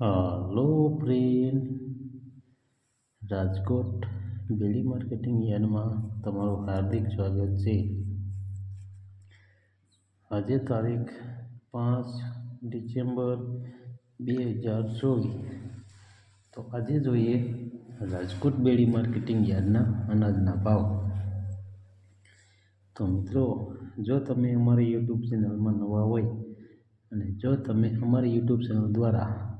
Hello friend, Rajkot Bedi marketing યાર્ડમાં તમારું હાર્દિક સ્વાગત છે. આજે તારીખ પાંચ ડિસેમ્બર બે હજાર ચોવીસ. તો આજે જોઈએ રાજકોટ બેડી માર્કેટિંગ યાર્ડના અનાજના ભાવ. તો મિત્રો, જો તમે અમારી યુટ્યુબ ચેનલમાં નવા હોય અને જો તમે અમારી યુટ્યુબ ચેનલ દ્વારા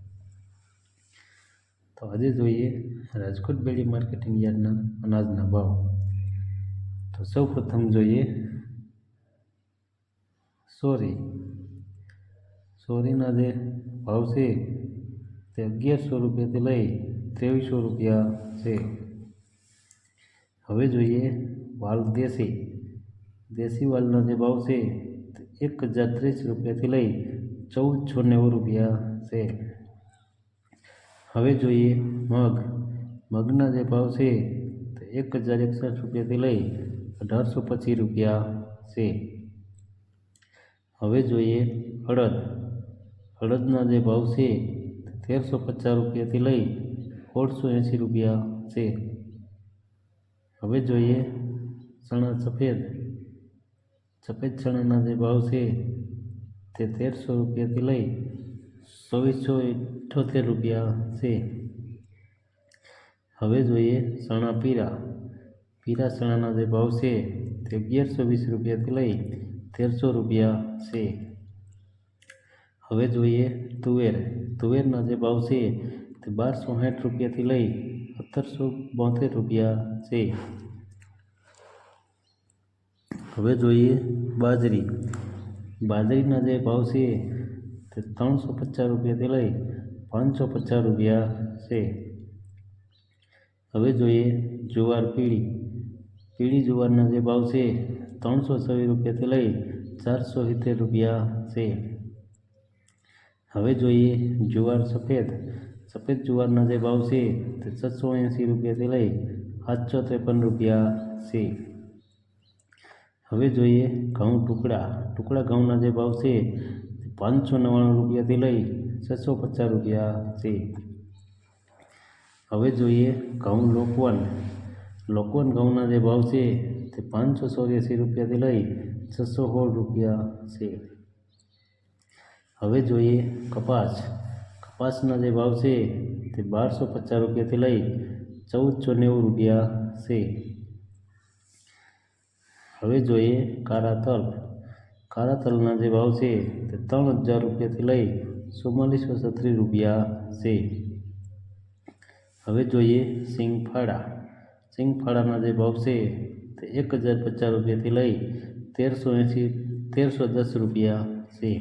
તો આજે જોઈએ રાજકોટ બેડી માર્કેટિંગ યાર્ડના અનાજના ભાવ તો સૌ પ્રથમ જોઈએ સોરી સોરીના જે ભાવ છે તે અગિયારસો રૂપિયાથી લઈ ત્રેવીસો રૂપિયા છે હવે જોઈએ વાલ દેશી દેશી વાલના જે ભાવ છે તે એક હજાર ત્રીસ રૂપિયાથી લઈ ચૌદસો નેવું રૂપિયા છે હવે જોઈએ મગ. મગના જે ભાવ છે તે એક હજાર એકસઠ રૂપિયાથી લઈ અઢારસો પચીસ રૂપિયા છે. હવે જોઈએ અડદ અડદના જે ભાવ છે તેરસો પચાસ રૂપિયાથી લઈ સોળસો એંસી રૂપિયા છે. હવે જોઈએ ચણા સફેદ. સફેદ ચણાના જે ભાવ છે તે તેરસો રૂપિયાથી લઈ ચોવીસો અઠ્યોતેર રૂપિયા છે. હવે જોઈએ ચણા પીરા. પીરા ચણાના જે ભાવ છે તે અગિયારસો વીસ રૂપિયાથી લઈ તેરસો રૂપિયા છે. હવે જોઈએ તુવેર. તુવેરના જે ભાવ છે તે બારસો સાઠ રૂપિયાથી લઈ સત્તરસો બોતેર રૂપિયા છે. હવે જોઈએ બાજરી. બાજરીના જે ભાવ છે તે ત્રણસો પચાસ રૂપિયાથી લઈ પાંચસો પચાસ રૂપિયા છે હવે જોઈએ જુવાર પીળી પીળી જુવારના જે ભાવ છે ત્રણસો છવ્વીસ રૂપિયાથી લઈ ચારસો સિત્તેર રૂપિયા છે હવે જોઈએ જુવાર સફેદ સફેદ જુવારના જે ભાવ છે તે છસો એંસી રૂપિયાથી લઈ સાતસો ત્રેપન રૂપિયા છે હવે જોઈએ ઘઉં ટુકડા ટુકડા ઘઉંના જે ભાવ છે તે પાંચસો નવ્વાણું રૂપિયાથી લઈ છસો પચાસ રૂપિયા છે. હવે જોઈએ ઘઉં લોકવન લોકવન ઘઉંના જે ભાવ છે તે પાંચસો ચોર્યાસી રૂપિયાથી લઈ છસો સોળ રૂપિયા છે. હવે જોઈએ કપાસ. કપાસના જે ભાવ છે તે બારસો પચાસ રૂપિયાથી લઈ ચૌદસો નેવું રૂપિયા છે. હવે જોઈએ કાળા તલ. કાળા તલના જે ભાવ છે તે ત્રણ હજાર રૂપિયાથી લઈ ચુમ્માલીસો છત્રીસ રૂપિયા છે. હવે જોઈએ સિંગફાળા સિંગફાળાના જે ભાવ છે તે એક હજાર પચાસ રૂપિયાથી લઈ તેરસો એંસી તેરસો દસ રૂપિયા છે.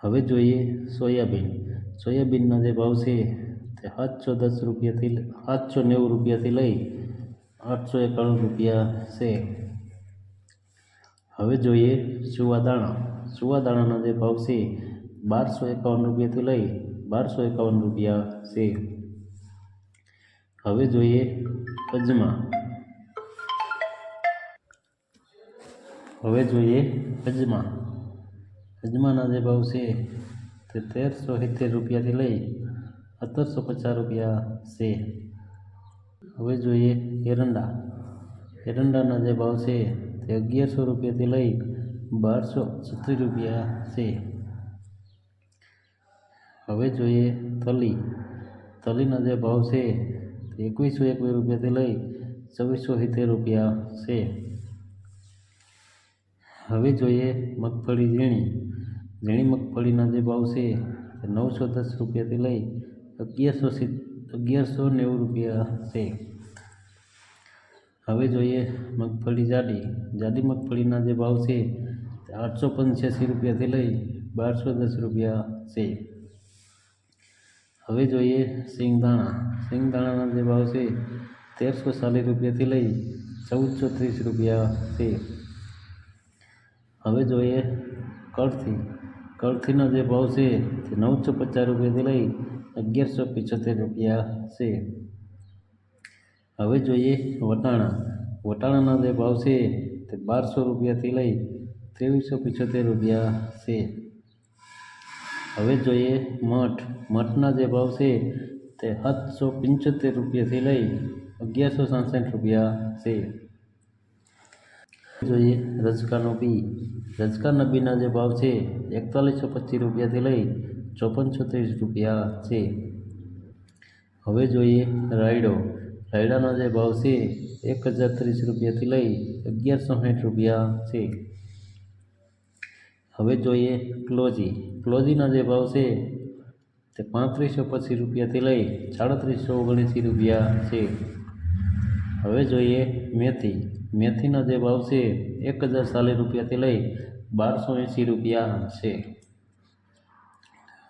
હવે જોઈએ સોયાબીન. સોયાબીનના જે ભાવ છે તે સાતસો દસ રૂપિયાથી, સાતસો નેવું રૂપિયાથી લઈ આઠસો એકાણું રૂપિયા છે. હવે જોઈએ સુવાદાણા સુવાદાણાના જે ભાવ છે બારસો એકાવન રૂપિયાથી લઈ બારસો એકાવન રૂપિયા છે. હવે જોઈએ અજમા. હવે જોઈએ અજમા. અજમાના જે ભાવ છે તે તેરસો સિત્તેર રૂપિયાથી લઈ સત્તરસો પચાસ રૂપિયા છે. હવે જોઈએ એરંડા. એરંડાના જે ભાવ છે તે અગિયારસો રૂપિયાથી લઈ બારસો છત્રીસ રૂપિયા છે. હવે જોઈએ તલી. તલીના જે ભાવ છે તે એકવીસો એકવીસ રૂપિયાથી લઈ છવ્વીસો સિત્તેર રૂપિયા છે. હવે જોઈએ મગફળી ઝીણી. ઝીણી મગફળીના જે ભાવ છે તે નવસો દસ રૂપિયાથી લઈ અગિયારસો અગિયારસો નેવું રૂપિયા છે. હવે જોઈએ મગફળી જાડી. જાડી મગફળીના જે ભાવ છે, આઠસો પંચ્યાસી રૂપિયાથી લઈ બારસો દસ રૂપિયા છે. હવે જોઈએ સિંગદાણા. સિંગદાણાના જે ભાવ છે, તેરસો ચાલીસ રૂપિયાથી લઈ ચૌદસો ત્રીસ રૂપિયા છે. હવે જોઈએ કળથી. કળથીના જે ભાવ છે, તે નવસો પચાસ રૂપિયાથી લઈ અગિયારસો પંચોતેર રૂપિયા છે. હવે જોઈએ વટાણા. વટાણાના જે ભાવ છે તે બારસો રૂપિયાથી લઈ ત્રેવીસો પંચોતેર રૂપિયા છે. હવે જોઈએ મઠ. મઠના જે ભાવ છે તે સાતસો પંચોતેર રૂપિયાથી લઈ અગિયારસો સાસઠ રૂપિયા છે. જોઈએ રજકાનો બી રજકાના બીના જે ભાવ છે એકતાલીસો પચીસ રૂપિયાથી લઈ ચોપનસો ત્રીસ રૂપિયા છે. હવે જોઈએ રાયડો. રાયડાના જે ભાવ છે, એક હજાર ત્રીસ રૂપિયાથી લઈ અગિયારસો સાઠ રૂપિયા છે. હવે જોઈએ ક્લોજી. ક્લોજીના જે ભાવ છે, તે પાંત્રીસો પચીસ રૂપિયાથી લઈ સાડત્રીસો ઓગણએંસી રૂપિયા છે. હવે જોઈએ મેથી. મેથીના જે ભાવ છે, એક હજાર ચાલીસ રૂપિયાથી લઈ બારસો એંસી રૂપિયા છે.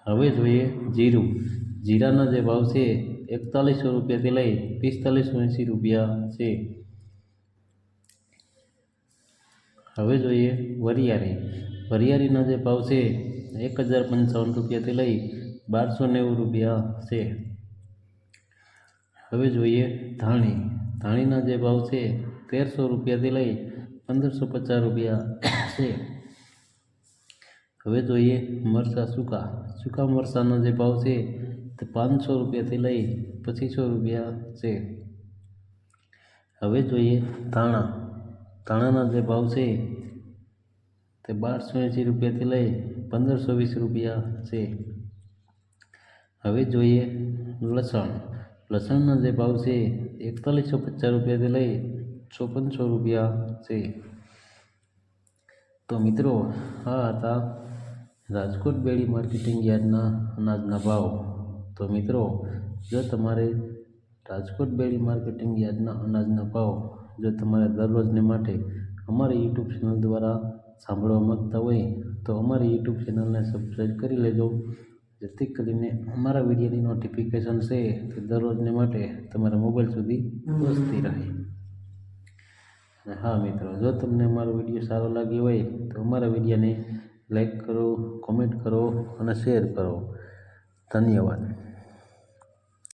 હવે જોઈએ જીરું. જીરાના જે ભાવ છે એકતાલીસો રૂપિયાથી લઈ પિસ્તાલીસો એંસી રૂપિયા છે. હવે જોઈએ વરિયાળી. વરિયાળીના જે ભાવ છે, એક હજાર પંચાવન રૂપિયાથી લઈ બારસો નેવું રૂપિયા છે. હવે જોઈએ ધાણી. ધાણીના જે ભાવ છે, તેરસો રૂપિયાથી લઈ પંદરસો પચાસ રૂપિયા છે. હવે જોઈએ મરચાં, સૂકા. સૂકા મરચાંનો જે ભાવ છે પાંચસો રૂપિયાથી લઈ પચીસો રૂપિયા છે. હવે જોઈએ ધાણા. ધાણાના જે ભાવ છે તે બારસો એંસી રૂપિયાથી લઈ પંદરસો વીસ રૂપિયા છે. હવે જોઈએ લસણ. લસણના જે ભાવ છે એકતાલીસો પચાસ રૂપિયાથી લઈ ચોપનસો રૂપિયા છે. તો મિત્રો, આ હતા રાજકોટ બેડી માર્કેટિંગ યાર્ડના અનાજના ભાવ. તો મિત્રો, જો તમારે રાજકોટ બેરી માર્કેટિંગ યાર્ડના અનાજના ભાવ જો તમારે દરરોજને માટે અમારી યુટ્યુબ ચેનલ દ્વારા સાંભળવા માગતા હોય, તો અમારી યુટ્યુબ ચેનલને સબસ્ક્રાઈબ કરી લેજો. જેથી કરીને અમારા વિડીયોની નોટિફિકેશન છે તે દરરોજને માટે તમારા મોબાઈલ સુધી પહોંચતી રહે. અને હા મિત્રો, જો તમને અમારો વીડિયો સારો લાગ્યો હોય, તો અમારા વિડીયોને લાઈક કરો, કોમેન્ટ કરો અને શેર કરો. ધન્યવાદ.